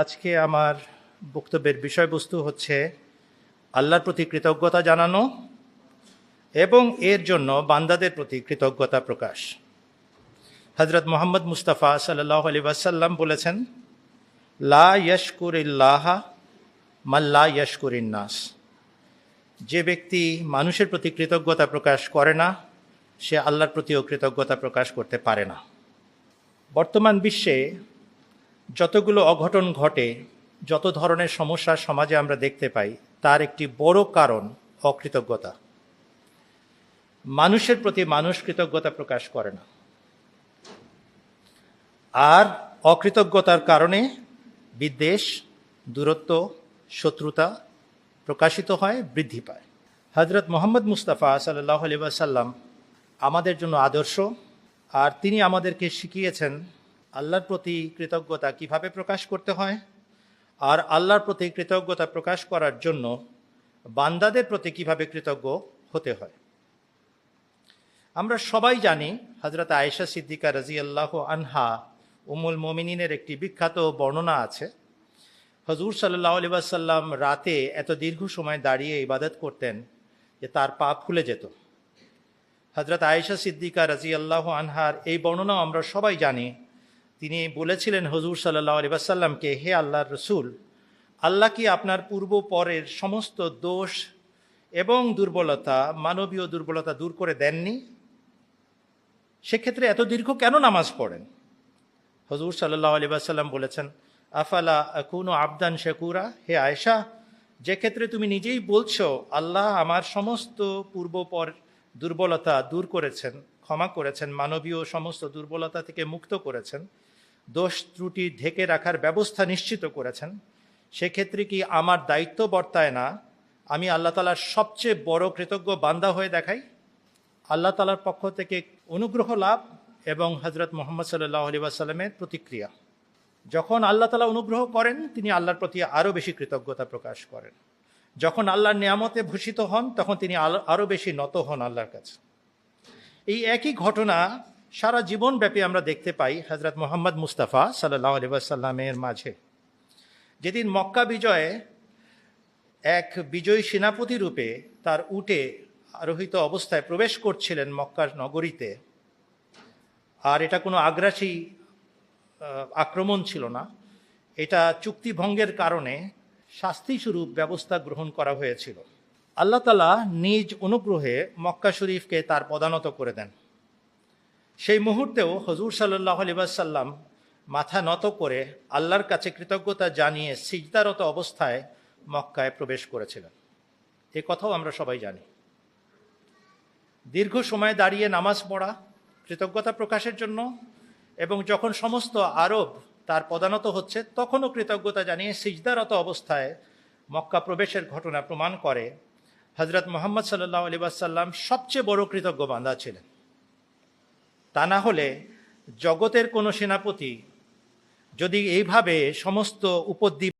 আজকে আমার বক্তব্যের বিষয়বস্তু হচ্ছে আল্লাহর প্রতি কৃতজ্ঞতা জানানো এবং এর জন্য বান্দাদের প্রতি কৃতজ্ঞতা প্রকাশ। হজরত মোহাম্মদ মুস্তাফা সাল্লাহ আলী ওয়াসাল্লাম বলেছেন, লা ইয়শকুর ইল্লাহ মাল্লা ইয়শকুর ইন্নাস যে ব্যক্তি মানুষের প্রতি কৃতজ্ঞতা প্রকাশ করে না, সে আল্লাহর প্রতিও কৃতজ্ঞতা প্রকাশ করতে পারে না। বর্তমান বিশ্বে যতগুলো অঘটন ঘটে, যত ধরনের সমস্যা সমাজে আমরা দেখতে পাই, তার একটি বড় কারণ অকৃতজ্ঞতা। মানুষের প্রতি মানুষ কৃতজ্ঞতা প্রকাশ করে না। আর অকৃতজ্ঞতার কারণে বিদ্বেষ, দূরত্ব, শত্রুতা প্রকাশিত হয়, বৃদ্ধি পায়। হজরত মোহাম্মদ মুস্তাফা সাল্লাহ আলি সাল্লাম আমাদের জন্য আদর্শ, আর তিনি আমাদেরকে শিখিয়েছেন আল্লাহর প্রতি কৃতজ্ঞতা কীভাবে প্রকাশ করতে হয়? আর আল্লাহর প্রতি কৃতজ্ঞতা প্রকাশ করার জন্য বান্দাদের প্রতি কীভাবে কৃতজ্ঞ হতে হয়? আমরা সবাই জানি হজরত আয়েশা সিদ্দিকা রাজি আল্লাহ আনহা উমুল মোমিনিনের একটি বিখ্যাত বর্ণনা আছে। হজুর সাল্লাহ আলি সাল্লাম রাতে এত দীর্ঘ সময় দাঁড়িয়ে ইবাদত করতেন যে তার পা ফুলে যেত। হজরত আয়েশা সিদ্দিকা রাজি আল্লাহ আনহার এই বর্ণনাও আমরা সবাই জানি তিনি বলেছিলেন হজুর সাল্লাহ আলি সাল্লামকে হে আল্লাহর রসুল, আল্লাহ কি আপনার পূর্ব পরের সমস্ত দোষ এবং দুর্বলতা, মানবীয় দুর্বলতা দূর করে দেননি? সেক্ষেত্রে এত দীর্ঘ কেন নামাজ পড়েন? হজুর সাল্লাহ আলি সাল্লাম বলেছেন, আফালা কোনো আবদান শেকুরা? হে আয়েশা, যে ক্ষেত্রে তুমি নিজেই বলছো, আল্লাহ আমার সমস্ত পূর্বপর দুর্বলতা দূর করেছেন, ক্ষমা করেছেন, মানবীয় সমস্ত দুর্বলতা থেকে মুক্ত করেছেন দোষ ত্রুটি ঢেকে রাখার ব্যবস্থা নিশ্চিত করেছেন। সেক্ষেত্রে কি আমার দায়িত্ব বর্তায় না? আমি আল্লাহ তালার সবচেয়ে বড় কৃতজ্ঞ বান্দা হয়ে দেখাই। আল্লাহ তালার পক্ষ থেকে অনুগ্রহ লাভ এবং হজরত মোহাম্মদ সাল্লাহ আলী আসাল্লামের প্রতিক্রিয়া। যখন আল্লাহ তালা অনুগ্রহ করেন, তিনি আল্লাহর প্রতি আরও বেশি কৃতজ্ঞতা প্রকাশ করেন। যখন আল্লাহর নিয়ামতে ভূষিত হন, তখন তিনি আরও বেশি নত হন আল্লাহর কাছে। এই একই ঘটনা সারা জীবনব্যাপী আমরা দেখতে পাই হজরত মোহাম্মদ মুস্তাফা সাল্লাহ আলী সাল্লামের মাঝে। যেদিন মক্কা বিজয়ে এক বিজয়ী সেনাপতি রূপে তার উটে আরোহিত অবস্থায় প্রবেশ করছিলেন মক্কার নগরীতে। আর এটা কোনো আগ্রাসী আক্রমণ ছিল না। এটা চুক্তিভঙ্গের কারণে শাস্তিস্বরূপ ব্যবস্থা গ্রহণ করা হয়েছিল। আল্লাহ তালা নিজ অনুগ্রহে মক্কা শরীফকে তার পদানত করে দেন। সেই মুহূর্তেও হজুর সাল্লাহ আলিবাসাল্লাম মাথা নত করে আল্লাহর কাছে কৃতজ্ঞতা জানিয়ে সিজদারত অবস্থায় মক্কায় প্রবেশ করেছিলেন। এ কথাও আমরা সবাই জানি। দীর্ঘ সময় দাঁড়িয়ে নামাজ পড়া, কৃতজ্ঞতা প্রকাশের জন্য এবং যখন সমস্ত আরব তার পদানত হচ্ছে, তখনও কৃতজ্ঞতা জানিয়ে সিজদারত অবস্থায় মক্কা প্রবেশের ঘটনা প্রমাণ করে হজরত মোহাম্মদ সাল্লাহ আলিবাসাল্লাম সবচেয়ে বড় কৃতজ্ঞ বান্ধা ছিলেন। তা না হলে জগতের কোনো সেনাপতি যদি এইভাবে সমস্ত উপদ্বীপ